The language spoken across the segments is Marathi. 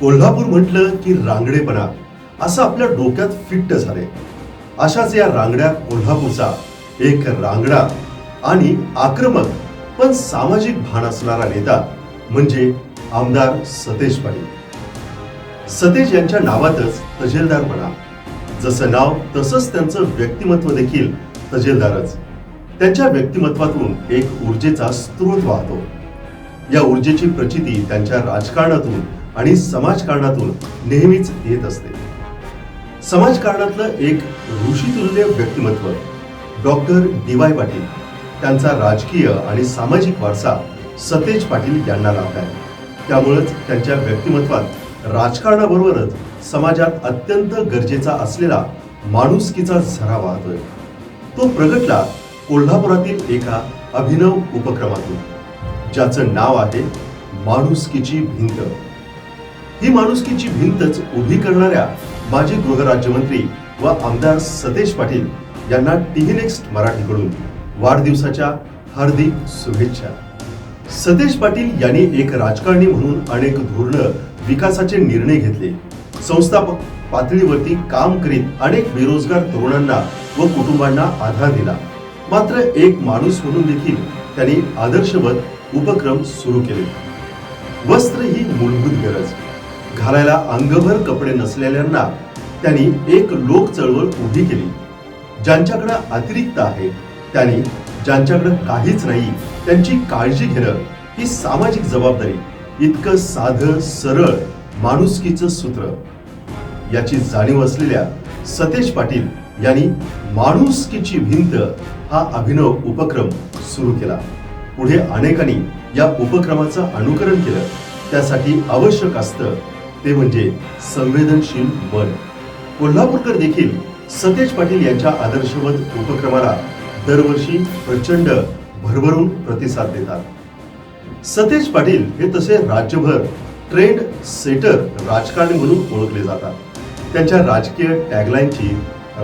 कोल्हापूर म्हटलं की रांगडेपणा असं आपल्या डोक्यात फिट्ट झाले अशाच या रांगड्या कोल्हापूरचा एक रांगडा आणि आक्रमक पण सामाजिक भान असणारा नेता म्हणजे आमदार सतेज पाटील. सतेज यांच्या नावातच तजेलदारपणा. जसं नाव तसंच त्यांचं व्यक्तिमत्व देखील तजेलदारच. त्यांच्या व्यक्तिमत्वातून एक ऊर्जेचा स्रोत वाहतो. या ऊर्जेची प्रचिती त्यांच्या राजकारणातून आणि समाजकारणातून नेहमीच येत असते. समाजकारणातलं एक ऋषितुल्य व्यक्तिमत्व डॉक्टर डी वाय पाटील त्यांचा राजकीय आणि सामाजिक वारसा सतेज पाटील यांना लाभलाय त्यामुळेच त्यांच्या व्यक्तिमत्वात राजकारणाबरोबरच समाजात अत्यंत गरजेचा असलेला माणुसकीचा झरा वाहतोय. तो प्रगटला कोल्हापुरातील एका अभिनव उपक्रमातून ज्याचं नाव आहे माणुसकीची भिंत. ही माणुसकीची भिंतच उभी करणाऱ्या माजी गृहराज्यमंत्री व आमदार सतेज पाटील यांना टीव्ही नेक्स्ट मराठीकडून वाढदिवसाच्या हार्दिक शुभेच्छा. सतेज पाटील यांनी एक राजकारणी म्हणून अनेक धोरणं विकासाचे निर्णय घेतले. संस्थापक पातळीवरती काम करीत अनेक बेरोजगार तरुणांना व कुटुंबांना आधार दिला. मात्र एक माणूस म्हणून देखील त्यांनी आदर्शवत उपक्रम सुरू केले. वस्त्र ही मूलभूत गरज. घालायला अंगभर कपडे नसलेल्यांना त्यांनी एक लोक चळवळ उभी केली. ज्यांच्याकडे अतिरिक्त आहे त्यांनी ज्यांच्याकडे काहीच नाही त्यांची काळजी घेणं ही सामाजिक जबाबदारी. इतकं साधं सरळ माणुसकीचं सूत्र. याची जाणीव असलेल्या सतेज पाटील यांनी माणुसकीची भिंत हा अभिनव उपक्रम सुरू केला. पुढे अनेकांनी या उपक्रमाचं अनुकरण केलं. त्यासाठी आवश्यक असतं ते म्हणजे संवेदनशील मन कोल्हापूरकर देखील सतेज पाटील यांच्या आदर्शवत उपक्रमाला दरवर्षी प्रचंड भरभरून प्रतिसाद देतात. सतेज पाटील हे तसे राज्यभर ट्रेंड सेटर राजकारणी म्हणून ओळखले जातात. त्यांच्या राजकीय टॅगलाईनची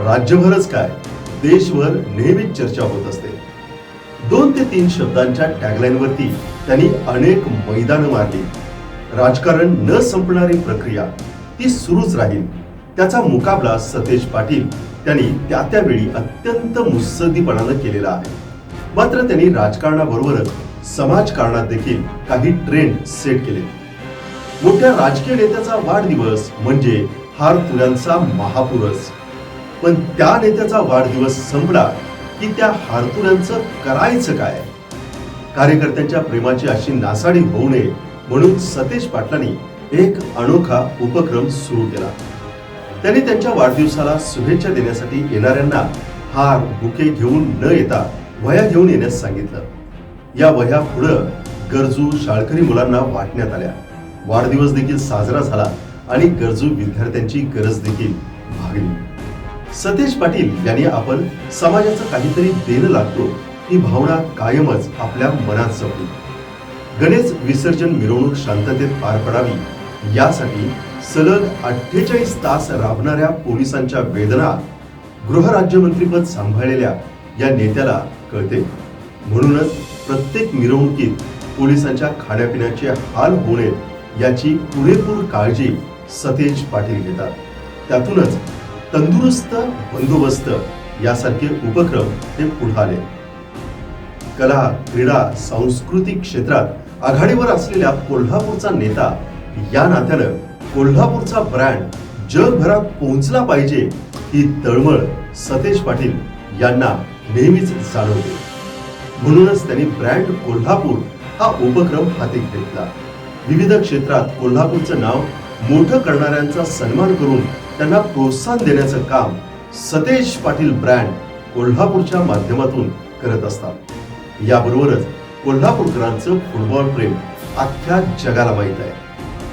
राज्यभरच काय देशभर नेहमीच चर्चा होत असते. दोन ते तीन शब्दांच्या टॅगलाईनवरती त्यांनी अनेक मैदानं मारली राजकारण न संपणारी प्रक्रिया ती सुरूच राहील. त्याचा मुकाबला सतेज पाटील त्यांनी त्या त्यावेळी अत्यंत मुस्सद्दीपणानं केलेला आहे. मात्र त्यांनी राजकारणाबरोबरच समाजकारणात देखील काही ट्रेंड सेट केले. मोठ्या राजकीय नेत्याचा वाढदिवस म्हणजे हार तुऱ्यांचा महापुरस. पण त्या नेत्याचा वाढदिवस संपला की त्या हारतुऱ्यांचं करायचं काय? कार्यकर्त्यांच्या प्रेमाची अशी नासाडी होऊ नये म्हणून सतेज पाटलांनी एक अनोखा उपक्रम सुरू केला. त्यांनी त्यांच्या वाढदिवसाला शुभेच्छा देण्यासाठी येणाऱ्यांना हार बुके घेऊन न येता वह्या घेऊन येण्यास सांगितलं. या वह्या पुढं गरजू शाळकरी मुलांना वाटण्यात आल्या. वाढदिवस देखील साजरा झाला आणि गरजू विद्यार्थ्यांची गरज देखील भागली. सतेज पाटील यांनी आपण समाजाचं काहीतरी देणं लागतो ही भावना कायमच आपल्या मनात जपली. गणेश विसर्जन मिरवणूक शांततेत पार पडावी. यासाठी सलग अठ्ठेचाळीस तास राबणाऱ्या पोलिसांच्या वेदना गृहराज्यमंत्रीपद सांभाळलेल्या या नेत्याला कळते. म्हणूनच प्रत्येक मिरवणुकीत पोलिसांच्या खाण्यापिण्याचे हाल होऊ नयेत याची पुरेपूर काळजी सतेज पाटील घेतात. त्यातूनच तंदुरुस्त बंदोबस्त यासारखे उपक्रम हे पुढे आले कला क्रीडा सांस्कृतिक क्षेत्रात आघाडीवर असलेल्या कोल्हापूरचा नेता या नात्यानं कोल्हापूरचा ब्रँड जगभरात पोहोचला पाहिजे ही तळमळ सतेज पाटील यांना नेहमीच जाणवते. म्हणूनच त्यांनी ब्रँड कोल्हापूर हा उपक्रम हाती घेतला. विविध क्षेत्रात कोल्हापूरचं नाव मोठं करणाऱ्यांचा सन्मान करून त्यांना प्रोत्साहन देण्याचं काम सतेज पाटील ब्रँड कोल्हापूरच्या माध्यमातून करत असतात. याबरोबरच कोल्हापूरकरांचं फुटबॉल प्रेम अख्ख्या जगाला माहीत आहे.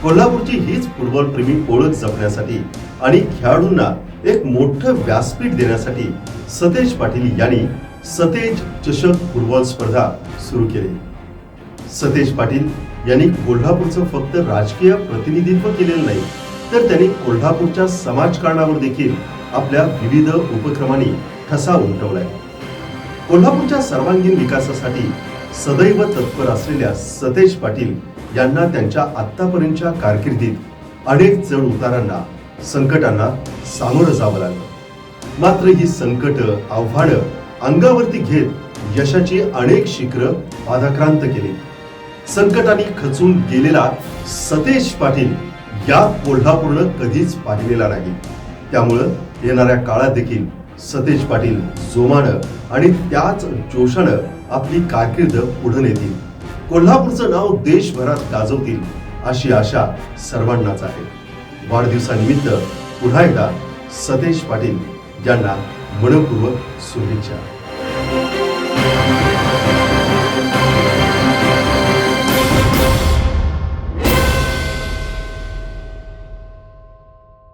कोल्हापूरची हीच फुटबॉल प्रेमी ओळख जपण्यासाठी आणि खेळाडूंना एक मोठं व्यासपीठ देण्यासाठी सतेज पाटील यांनी सतेज चषक फुटबॉल स्पर्धा सुरू केली. सतेज पाटील यांनी कोल्हापूरचं फक्त राजकीय प्रतिनिधित्व केलेलं नाही तर त्यांनी कोल्हापूरच्या समाजकारणावर देखील आपल्या विविध उपक्रमांनी ठसा उमटवलाय. कोल्हापूरच्या सर्वांगीण विकासासाठी सदैव तत्पर असलेल्या सतेज पाटील यांना त्यांच्या आतापर्यंतच्या कारकिर्दीत अनेक चढ उतारांना संकटांना सामोरं जावं लागलं. मात्र ही संकट आव्हानं अंगावरती घेत यशाची अनेक शिखर पादाक्रांत केली. संकटाने खचून गेलेला सतेज पाटील या कोल्हापूरनं कधीच पाहिलेला नाही. त्यामुळं येणाऱ्या काळात देखील सतेज पाटील जोमानं आणि त्याच जोशानं आपली कारकीर्द पुढे नेतील. कोल्हापूरचं नाव देशभरात गाजवतील अशी आशा सर्वांनाच आहे. वाढदिवसानिमित्त पुन्हा एकदा सतेज पाटील यांना मनपूर्वक शुभेच्छा.